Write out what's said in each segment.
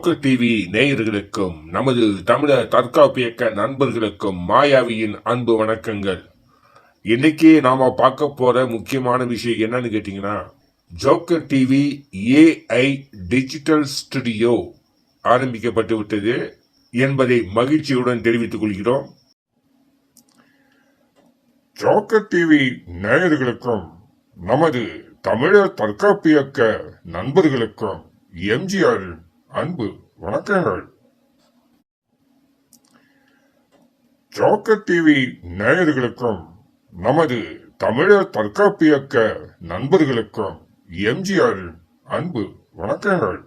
Joker TV நேயர்களுக்கும் நமது தமிழர் தற்காப்பு இயக்க நண்பர்களுக்கும் மாயாவியின் அன்பு வணக்கங்கள். இன்னைக்கு நாம பார்க்க போற முக்கியமான விஷயம் என்னன்னு கேட்டீங்கன்னா joker TV AI digital studio ஆரம்பிக்கப்பட்டு விட்டது என்பதை மகிழ்ச்சியுடன் தெரிவித்துக் கொள்கிறோம். ஜோக்கர் டிவி நேயர்களுக்கும் நமது தமிழர் தற்காப்பு இயக்க நண்பர்களுக்கும் எம்ஜிஆர் அன்பு வணக்கங்கள். ஜோக்கர் டிவி நேயர்களுக்கும் நமது தமிழர் தற்காப்பியக்க நண்பர்களுக்கும் எம்ஜிஆர் அன்பு வணக்கங்கள்.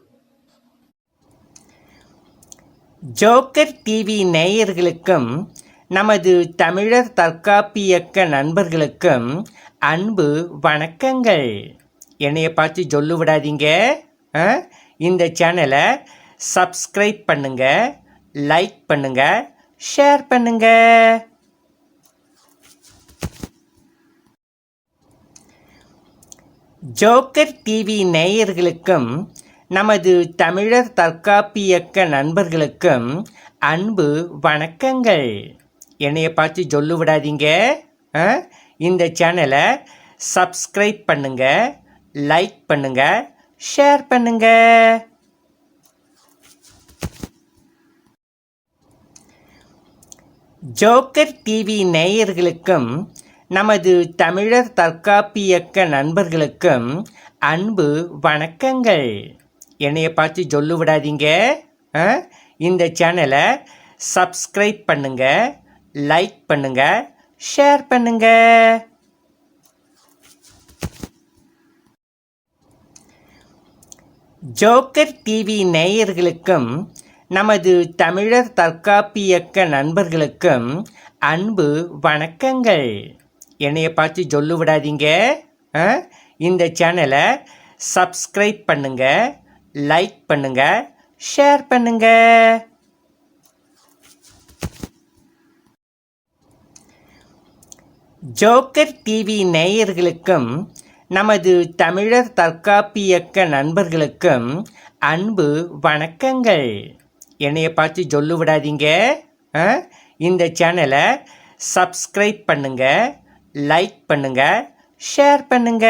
ஜோக்கர் டிவி நேயர்களுக்கும் நமது தமிழர் தற்காப்பியக்க நண்பர்களுக்கும் அன்பு வணக்கங்கள். என்னைய பார்த்து சொல்லு விடாதீங்க ஆ? இந்த சேனலை சப்ஸ்கிரைப் பண்ணுங்க லைக் பண்ணுங்க ஷேர் பண்ணுங்க ஜோக்கர் டிவி நேயர்களுக்கும் நமது தமிழர் தற்காப்பியக்க நண்பர்களுக்கும் அன்பு வணக்கங்கள் என்னைய பார்த்து சொல்லு விடாதீங்க ஆ? இந்த சேனலை சப்ஸ்கிரைப் பண்ணுங்க லைக் பண்ணுங்கள் ஷேர் பண்ணுங்க. ஜோக்கர் டிவி நேயர்களுக்கும் நமது தமிழர் தற்காப்பியக்க நண்பர்களுக்கும் அன்பு வணக்கங்கள். என்னைய பார்த்து சொல்லு விடாதீங்க ஆ? இந்த சேனலை சப்ஸ்கிரைப் பண்ணுங்கள் லைக் பண்ணுங்கள் ஷேர் பண்ணுங்கள் ஜோக்கர் டிவி நேயர்களுக்கும் நமது தமிழர் தற்காப்பியக்க நண்பர்களுக்கும் அன்பு வணக்கங்கள் என்னைய பார்த்து சொல்லு விடாதீங்க ஆ? இந்த சேனலை சப்ஸ்கிரைப் பண்ணுங்க லைக் பண்ணுங்க ஷேர் பண்ணுங்க ஜோக்கர் டிவி நேயர்களுக்கும் நமது தமிழர் தற்காப்பியக்க நண்பர்களுக்கும் அன்பு வணக்கங்கள். என்னைய பார்த்து சொல்லு விடாதீங்க ஆ? இந்த சேனலை சப்ஸ்கிரைப் பண்ணுங்க லைக் பண்ணுங்க ஷேர் பண்ணுங்க.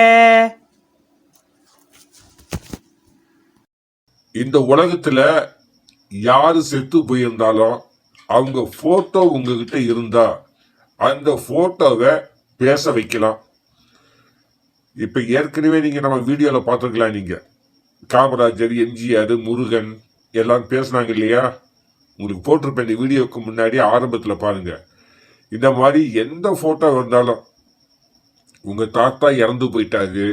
இந்த உலகத்துல யாரு செத்து போயிருந்தாலும் அவங்க போட்டோ உங்ககிட்ட இருந்தா அந்த போட்டோவை பேச வைக்கலாம். இப்ப ஏற்கனவே நீங்க நம்ம வீடியோல பார்த்துருக்கலாம் நீங்க? காமராஜர் எம்ஜிஆர் முருகன் எல்லாம் பேசுனாங்க இல்லையா? உங்களுக்கு போட்டிருப்பேன் இந்த வீடியோவுக்கு முன்னாடி ஆரம்பத்துல பாருங்க. இந்த மாதிரி எந்த போட்டோ வந்தாலும் உங்க தாத்தா இறந்து போயிட்டாரு.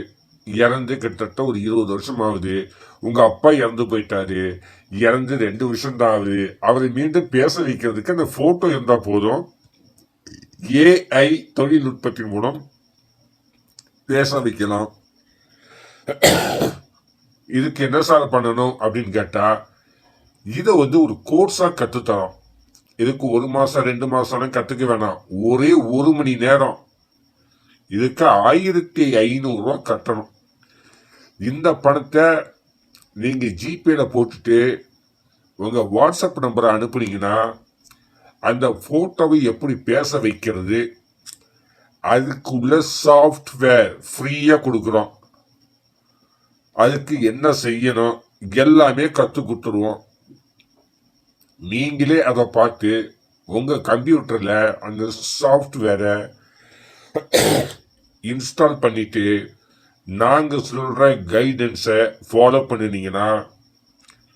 இறந்து கிட்டத்தட்ட ஒரு இருபது வருஷம் ஆகுது உங்க அப்பா இறந்து போயிட்டாரு. இறந்து ரெண்டு வருஷம் தான் ஆகுது அவரை மீண்டும் பேச வைக்கிறதுக்கு அந்த போட்டோ இருந்தா போதும். ஏஐ தொழில்நுட்பத்தின் மூலம் பேச வைக்கலாம் இதுக்கு என்ன சார் பண்ணணும் அப்படின்னு கேட்டால் இதை வந்து ஒரு கோர்ஸாக கற்றுத்தரோம் இதுக்கு ஒரு மாதம் ரெண்டு மாதம்லாம் கற்றுக்க வேணாம். ஒரே ஒரு மணி நேரம். இதுக்கு ஆயிரத்தி ஐநூறுரூவா கட்டணும். இந்த பணத்தை நீங்கள் ஜிபேல போட்டுட்டு உங்கள் வாட்ஸ்அப் நம்பரை அனுப்புனீங்கன்னா அந்த ஃபோட்டோவை எப்படி பேச வைக்கிறது அதுக்குள்ள சாஃப்ட்வேர் ஃப்ரீயா கொடுக்குறோம். அதுக்கு என்ன செய்யணும்? எல்லாமே கத்து கொடுத்துருவோம். நீங்களே அதை பார்த்து உங்க கம்ப்யூட்டர்ல அந்த சாஃப்ட்வேரை இன்ஸ்டால் பண்ணிட்டு நாங்க சொல்ற கைடன்ஸை ஃபாலோ பண்ணினீங்கன்னா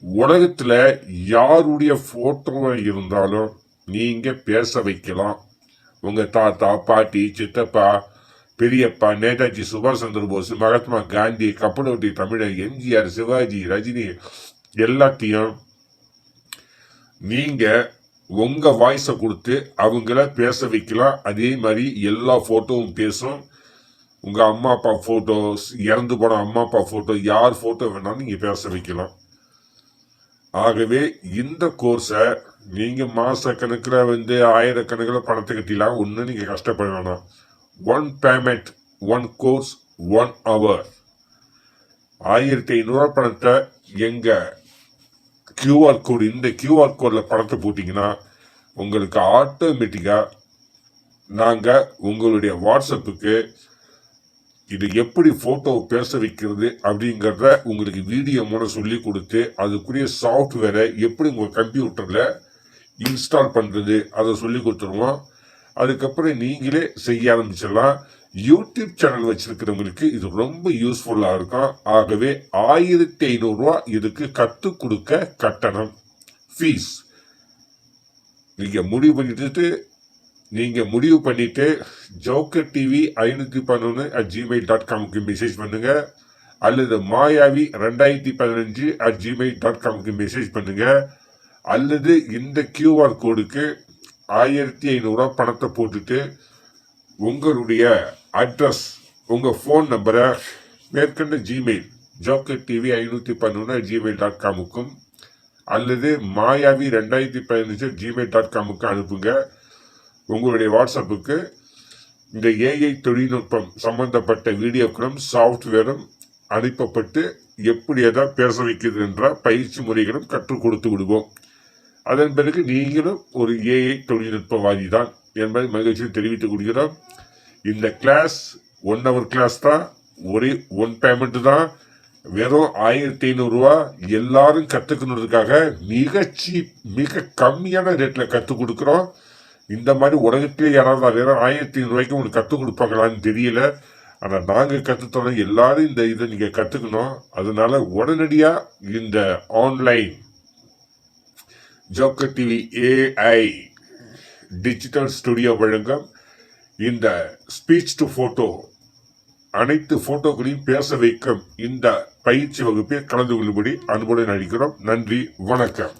உலகத்துல யாருடைய ஃபோட்டோவாக இருந்தாலும் நீங்க பேச வைக்கலாம். உங்கள் தாத்தா பாட்டி சித்தப்பா பெரியப்பா நேதாஜி சுபாஷ் சந்திர போஸ் மகாத்மா காந்தி கப்பலோட்டி தமிழர் எம்ஜிஆர் சிவாஜி ரஜினி எல்லாத்தையும் நீங்கள் உங்கள் வாய்ஸை கொடுத்து அவங்கள பேச வைக்கலாம். அதே மாதிரி எல்லா ஃபோட்டோவும் பேசும். உங்கள் அம்மா அப்பா ஃபோட்டோஸ் இறந்து போன அம்மா அப்பா ஃபோட்டோ யார் ஃபோட்டோ வேணாலும் நீங்கள் பேச வைக்கலாம். ஆகவே இந்த கோர்ஸை நீங்க மாச கணக்கில் வந்து ஆயிரக்கணக்கில் பணத்தை கட்டிலாம் ஒன்றும் நீங்க கஷ்டப்பட வேணாம். One payment one course one hour ஆயிரத்தி ஐநூறுரூவா பணத்தை எங்க கியூஆர் கோடு இந்த கியூஆர் கோடில் பணத்தை போட்டிங்கன்னா உங்களுக்கு ஆட்டோமேட்டிக்காக நாங்கள் உங்களுடைய வாட்ஸ்அப்புக்கு இது எப்படி ஃபோட்டோ பேச வைக்கிறது அப்படிங்கிறத உங்களுக்கு வீடியோ மூலம் சொல்லி கொடுத்து அதுக்குரிய சாஃப்ட்வேரை எப்படி உங்கள் கம்ப்யூட்டரில் இன்ஸ்டால் பண்ணுறது அதை சொல்லி கொடுத்துருவோம். அதுக்கப்புறம் நீங்களே செய்ய ஆரம்பிச்சிடலாம். யூடியூப் சேனல் வச்சிருக்கிறவங்களுக்கு இது ரொம்ப யூஸ்ஃபுல்லாக இருக்கும். ஆகவே ஆயிரத்தி ஐநூறுரூவா இதுக்கு கற்றுக் கொடுக்க கட்டணம். ஃபீஸ் நீங்கள் முடிவு பண்ணிட்டு நீங்கள் முடிவு பண்ணிவிட்டு ஜோக்கர் டிவி ஐநூற்றி பதினொன்று அட் ஜிமெயில் டாட் காமுக்கு மெசேஜ் பண்ணுங்கள் அல்லது மாயாவி ரெண்டாயிரத்தி பதினஞ்சு அட் ஜிமெயில் டாட் காமுக்கு மெசேஜ் பண்ணுங்கள் அல்லது இந்த கியூஆர் கோடுக்கு ஆயிரத்தி ஐநூறுரூவா பணத்தை போட்டுட்டு உங்களுடைய அட்ரஸ் உங்கள் ஃபோன் நம்பரை மேற்கண்ட ஜிமெயில் ஜோக்கர் டிவி ஐநூற்றி பதினொன்று ஜிமெயில் டாட் காமுக்கும் அல்லது மாயாவி ரெண்டாயிரத்தி பதினஞ்சு ஜிமெயில் டாட் காமுக்கு அனுப்புங்க. உங்களுடைய வாட்ஸ்அப்புக்கு இந்த ஏஐ தொழில்நுட்பம் சம்பந்தப்பட்ட வீடியோக்களும் சாஃப்ட்வேரும் அனுப்பப்பட்டு எப்படி எதை பேச வைக்கிறது என்ற பயிற்சி முறைகளும் கற்றுக் கொடுத்து விடுவோம். அதன் பிறகு நீங்களும் ஒரு ஏஐ தொழில்நுட்பவாதி தான் என்பதை மகிழ்ச்சியை தெரிவித்துக் கொள்கிறோம். இந்த கிளாஸ் ஒன் ஹவர் கிளாஸ் தான். ஒரே ஒன் பேமெண்ட் தான். வெறும் ஆயிரத்தி ஐநூறுரூவா எல்லாரும் கற்றுக்கணுன்றதுக்காக மிக சீப் மிக கம்மியான ரேட்டில் கற்றுக் கொடுக்குறோம். இந்த மாதிரி உலகத்திலே யாராவது வேற ஆயிரத்தி ஐநூறுரூவாய்க்கு உங்களுக்கு கற்றுக் கொடுப்பாங்களான்னு தெரியல. ஆனால் நாங்கள் கற்றுத்தரோம் எல்லாரும் இந்த இதை நீங்கள் கற்றுக்கணும் அதனால உடனடியாக இந்த online joker TV AI digital studio வழங்கும். இந்த ஸ்பீச் டு ஃபோட்டோ அனைத்து ஃபோட்டோக்களையும் பேச வைக்கும் இந்த பயிற்சி வகுப்பில் கலந்து கொள்ளும்படி அன்புடன் அளிக்கிறோம் நன்றி வணக்கம்.